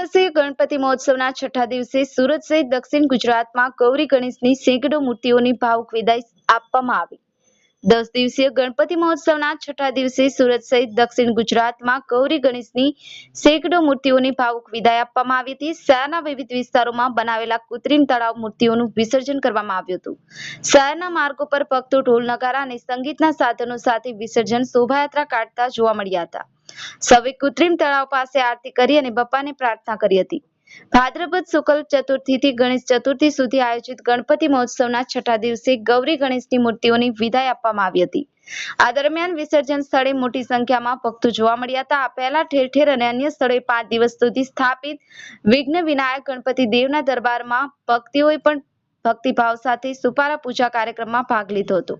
દિવસીય ગણપતિ મહોત્સવના છઠ્ઠા દિવસે સુરત સહિત દક્ષિણ ગુજરાતમાં ગૌરી ગણેશની સેંકડો મૂર્તિઓની ભાવુક વિદાય આપવામાં આવી. દસ દિવસીય ગણપતિ મહોત્સવના છઠ્ઠા દિવસે સુરત સહિત દક્ષિણ ગુજરાતમાં ગૌરી ગણેશની સેંકડો મૂર્તિઓની ભાવુક વિદાય આપવામાં આવી હતી. શહેરના વિવિધ વિસ્તારોમાં બનાવેલા કૃત્રિમ તળાવ મૂર્તિઓનું વિસર્જન કરવામાં આવ્યું હતું. શહેરના માર્ગો પર ભક્તો ઢોલ નગારા અને સંગીતના સાધનો સાથે વિસર્જન શોભાયાત્રા કાઢતા જોવા મળ્યા હતા. સૌએ કૃત્રિમ તળાવ પાસે આરતી કરી અને બપ્પાને પ્રાર્થના કરી હતી. ભાદ્રપદ શુક્લ ચતુર્થીથી ગણેશ ચતુર્થી સુધી આયોજિત ગણપતિ મહોત્સવના છઠ્ઠા દિવસે ગૌરી ગણેશની મૂર્તિઓની વિદાય આપવામાં આવી હતી. આ દરમિયાન વિસર્જન સ્થળે મોટી સંખ્યામાં ભક્તો જોવા મળ્યા હતા. આ પહેલા ઠેર ઠેર અને અન્ય સ્થળોએ પાંચ દિવસ સુધી સ્થાપિત વિઘ્ન વિનાયક ગણપતિ દેવના દરબારમાં ભક્તિઓએ પણ ભક્તિભાવ સાથે સુપારા પૂજા કાર્યક્રમમાં ભાગ લીધો હતો.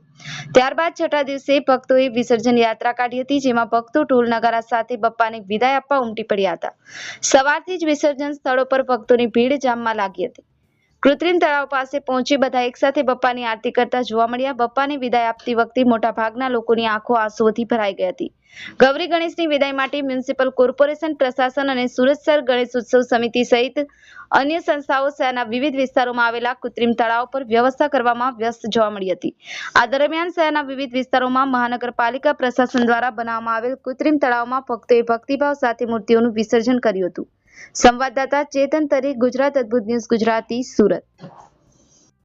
ત્યારબાદ છઠ્ઠા દિવસે ભક્તોએ વિસર્જન યાત્રા કાઢી હતી, જેમાં ભક્તો ઢોલ નગારા સાથે બપ્પાને વિદાય આપવા ઉમટી પડ્યા હતા. સવારથી જ વિસર્જન સ્થળો પર ભક્તોની ભીડ જામવા લાગી હતી. કૃત્રિમ તળાવ પાસે પહોંચી બધા એકસાથે બપ્પાની આરતી કરતા જોવા મળ્યા. બપ્પાને વિદાય આપતી વખતે મોટા ભાગના લોકોની આંખો આંસુઓથી ભરાઈ ગઈ હતી. ગૌરી ગણેશની વિદાય માટે મ્યુનિસિપલ કોર્પોરેશન, પ્રશાસન અને સુરતસર ગણેશ ઉત્સવ સમિતિ સહિત અન્ય સંસ્થાઓ શહેરના વિવિધ વિસ્તારોમાં આવેલા કૃત્રિમ તળાવ પર વ્યવસ્થા કરવામાં વ્યસ્ત જોવા મળી હતી. આ દરમિયાન શહેરના વિવિધ વિસ્તારોમાં મહાનગરપાલિકા પ્રશાસન દ્વારા બનાવવામાં આવેલ કૃત્રિમ તળાવમાં ભક્તોએ ભક્તિભાવ સાથે મૂર્તિઓનું વિસર્જન કર્યું હતું. સંવાદદાતા ચેતન તરી ગુજરાત અદ્ભુત ન્યૂઝ ગુજરાતી સુરત.